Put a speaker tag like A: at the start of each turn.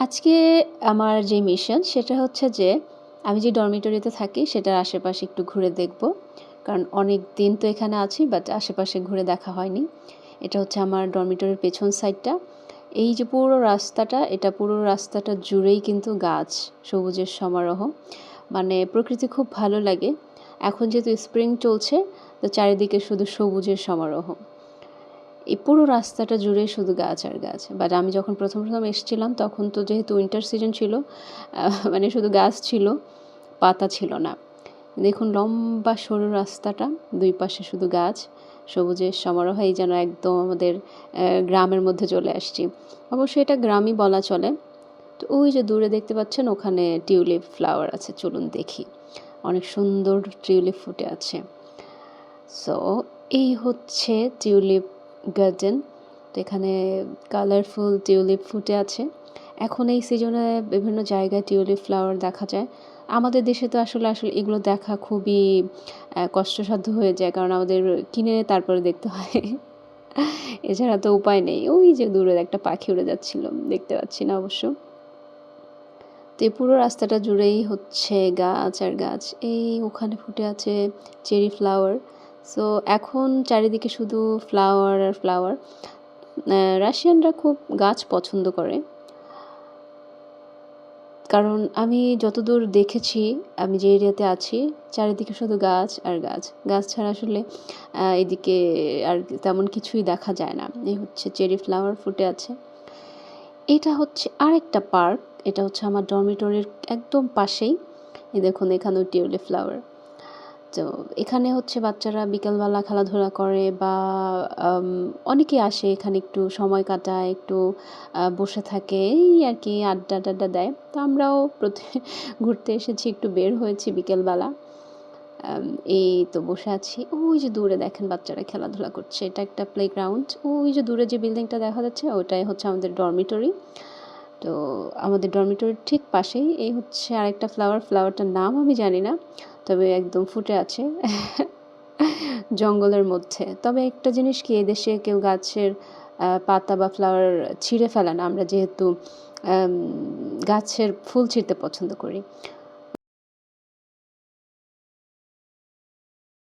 A: আজকে আমার যে মিশন সেটা হচ্ছে যে, আমি যে ডরমিটরিতে থাকি সেটার আশেপাশে একটু ঘুরে দেখব। কারণ অনেক দিন তো এখানে আছি বাট আশেপাশে ঘুরে দেখা হয়নি। এটা হচ্ছে আমার ডরমিটরির পেছন সাইডটা এই যে পুরো রাস্তাটা, এটা পুরো রাস্তাটা জুড়েই কিন্তু গাছ, সবুজের সমারোহ। মানে প্রকৃতি খুব ভালো লাগে। এখন যেহেতু স্প্রিং চলছে, তো চারিদিকে শুধু সবুজের সমারোহ। এই পুরো রাস্তাটা জুড়ে শুধু গাছ আর গাছ। বাট আমি যখন প্রথম প্রথম এসেছিলাম, তখন তো যেহেতু উইন্টার সিজন ছিল মানে শুধু গাছ ছিল, পাতা ছিল না। দেখুন লম্বা সরু রাস্তাটা, দুই পাশে শুধু গাছ, সবুজের সমারোহেই যেন একদম আমাদের গ্রামের মধ্যে চলে আসছি। অবশ্যই এটা গ্রামই বলা চলে। তো ওই যে দূরে দেখতে পাচ্ছেন, ওখানে টিউলিপ ফ্লাওয়ার আছে, চলুন দেখি। অনেক সুন্দর টিউলিপ ফুটে আছে। সো এই হচ্ছে টিউলিপ গার্ডেন, তো এখানে কালারফুল টিউলিপ ফুটে আছে। এখন এই সিজনে বিভিন্ন জায়গায় টিউলিপ ফ্লাওয়ার দেখা যায়। আমাদের দেশে তো আসলে আসলে এগুলো দেখা খুবই কষ্টসাধ্য হয়ে যায়, কারণ আমাদের কিনে তারপরে দেখতে হয়। এছাড়া তো উপায় নেই, ওই যে দূরে একটা পাখি উড়ে যাচ্ছিল, দেখতে পাচ্ছি না অবশ্য। তো পুরো রাস্তাটা জুড়েই হচ্ছে গাছ আর গাছ। এই ওখানে ফুটে আছে চেরি ফ্লাওয়ার। সো এখন চারিদিকে শুধু ফ্লাওয়ার আর ফ্লাওয়ার রাশিয়ানরা খুব গাছ পছন্দ করে। কারণ আমি যতদূর দেখেছি, আমি যে এরিয়াতে আছি, চারিদিকে শুধু গাছ আর গাছ। গাছ ছাড়া আসলে এদিকে আর তেমন কিছুই দেখা যায় না। এই হচ্ছে চেরি ফ্লাওয়ার ফুটে আছে। এটা হচ্ছে আরেকটা পার্ক এটা হচ্ছে আমার ডরমিটরির একদম পাশেই। এই দেখুন, এখানেও টিউলিপ ফ্লাওয়ার তো এখানে হচ্ছে বাচ্চারা বিকালবেলা খেলাধুলা করে বা অনেকে আসে এখানে একটু সময় কাটায়, একটু বসে থাকে, এই আর কি আড্ডা টাড্ডা দেয়। তো আমরাও প্রতি ঘুরতে এসেছি, একটু বের হয়েছি বিকেলবেলা। এই তো বসে আছি। ওই যে দূরে দেখেন বাচ্চারা খেলাধুলা করছে, এটা একটা প্লেগ্রাউন্ড ওই যে দূরে যে বিল্ডিংটা দেখা যাচ্ছে, ওটাই হচ্ছে আমাদের ডরমিটরি তো আমাদের ডরমিটরির ঠিক পাশেই, এই হচ্ছে আরেকটা ফ্লাওয়ার ফ্লাওয়ারটার নাম আমি জানি না, তবে একদম ফুটে আছে জঙ্গলের মধ্যে। তবে একটা জিনিস কি, এদেশে কেউ গাছের পাতা বা ফ্লাওয়ার ছিঁড়ে ফেলে না, আমরা যেহেতু গাছের ফুল ছিঁড়তে পছন্দ করি।